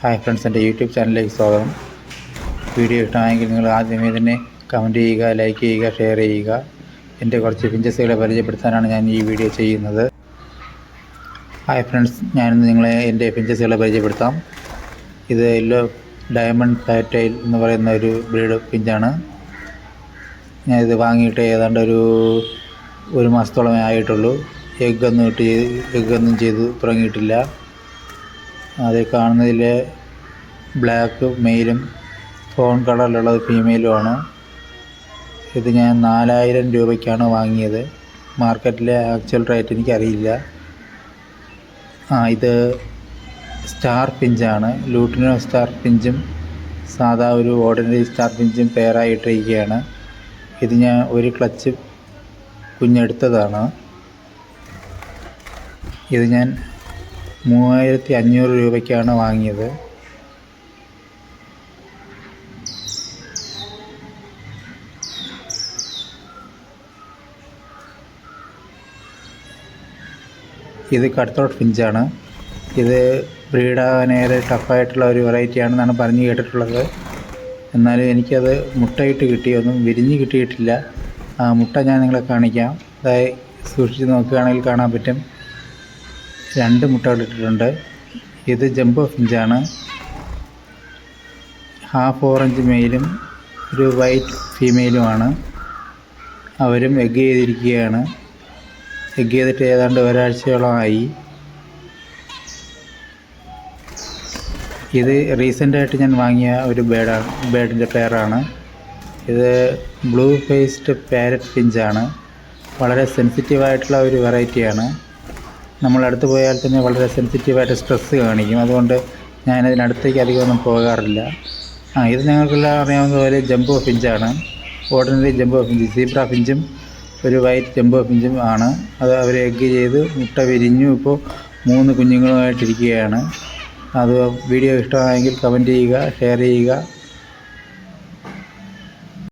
Hi friends എന്റെ YouTube ചാനലിലേക്ക് സ്വാഗതം. വീഡിയോ ഇഷ്ടമായെങ്കിൽ നിങ്ങൾ ആദ്യമേ തന്നെ കമന്റ് ചെയ്യുക ലൈക്ക് ചെയ്യുക ഷെയർ ചെയ്യുക. എന്റെ കുറച്ച് പിഞ്ചസുകളെ പരിചയപ്പെടുത്താനാണ് ഞാൻ ഈ വീഡിയോ ചെയ്യുന്നത്. ഹായ് ഫ്രണ്ട്സ് ഞാനിന്ന് നിങ്ങളെ എന്റെ പിഞ്ചസുകളെ പരിചയപ്പെടുത്താം. ഇത് യെല്ലോ ഡയമണ്ട് പാറ്റൈൽ എന്ന് പറയുന്ന ഒരു ബ്രീഡ് ഫിഞ്ചാണ് ഞാനിത് വാങ്ങിയിട്ട് ഏതാണ്ട് ഒരു ഒരു മാസത്തോളമേ ആയിട്ടുള്ളൂ. എഗ്ഗൊന്നും ഇട്ട് എഗ്ഗൊന്നും ചെയ്ത് തുടങ്ങിയിട്ടില്ല. അതിൽ കാണുന്നതിൽ ബ്ലാക്ക് മെയിലും ഫോൺ കളറിലുള്ളത് ഫീമെയിലുമാണ്. ഇത് ഞാൻ നാലായിരം രൂപയ്ക്കാണ് വാങ്ങിയത്. മാർക്കറ്റിലെ ആക്ച്വൽ റേറ്റ് എനിക്കറിയില്ല. ആ ഇത് സ്റ്റാർ പിഞ്ചാണ്. ലൂട്ടിനോ സ്റ്റാർ പിഞ്ചും സാധാ ഒരു ഓർഡിനറി സ്റ്റാർ പിഞ്ചും പെയറായിട്ടിരിക്കുകയാണ്. ഇത് ഞാൻ ഒരു ക്ലച്ച് കുഞ്ഞെടുത്തതാണ്. ഇത് ഞാൻ മൂവായിരത്തി അഞ്ഞൂറ് രൂപയ്ക്കാണ് വാങ്ങിയത്. ഇത് കട്ട്രോട്ട് ഫിഞ്ചാണ് ഇത് ബ്രീഡാകാനേറെ ടഫായിട്ടുള്ള ഒരു വെറൈറ്റി ആണെന്നാണ് പറഞ്ഞു കേട്ടിട്ടുള്ളത്. എന്നാലും എനിക്കത് മുട്ടയിട്ട് കിട്ടിയൊന്നും വിരിഞ്ഞ് കിട്ടിയിട്ടില്ല. ആ മുട്ട ഞാൻ നിങ്ങളെ കാണിക്കാം. അതായത് സൂക്ഷിച്ച് നോക്കുകയാണെങ്കിൽ കാണാൻ പറ്റും. രണ്ട് മുട്ടകൾ ഇട്ടിട്ടുണ്ട്. ഇത് ജംബോ ഫിഞ്ചാണ് ഹാഫ് ഓറഞ്ച് മെയിലും ഒരു വൈറ്റ് ഫീമെയിലുമാണ്. അവരും എഗ് ചെയ്തിരിക്കുകയാണ്. എഗ് ചെയ്തിട്ട് ഏതാണ്ട് ഒരാഴ്ചയോളമായി. ഇത് റീസെന്റായിട്ട് ഞാൻ വാങ്ങിയ ഒരു ബേഡാണ് ബേഡിന്റെ പെയറാണ്. ഇത് ബ്ലൂ ഫേസ്ഡ് പാരറ്റ് പിഞ്ചാണ്. വളരെ സെൻസിറ്റീവായിട്ടുള്ള ഒരു വെറൈറ്റിയാണ്. നമ്മൾ അടുത്ത് പോയാൽ തന്നെ വളരെ സെൻസിറ്റീവായിട്ട് സ്ട്രെസ്സ് കാണിക്കും. അതുകൊണ്ട് ഞാൻ ഞാനതിനടുത്തേക്ക് അധികമൊന്നും പോകാറില്ല. ആ ഇത് നിങ്ങൾക്കെല്ലാം അറിയാവുന്ന പോലെ ജംബോ ഫിഞ്ചാണ് ഓർഡിനറി ജംബോ ഫിഞ്ച് സീബ്ര ഫിഞ്ചും ഒരു വൈറ്റ് ജംബോ ഫിഞ്ചും ആണ്. അത് അവർ എഗ് ചെയ്ത് മുട്ട വിരിഞ്ഞു ഇപ്പോൾ മൂന്ന് കുഞ്ഞുങ്ങളുമായിട്ടിരിക്കുകയാണ്. അത് വീഡിയോ ഇഷ്ടമായെങ്കിൽ കമന്റ് ചെയ്യുക ഷെയർ ചെയ്യുക.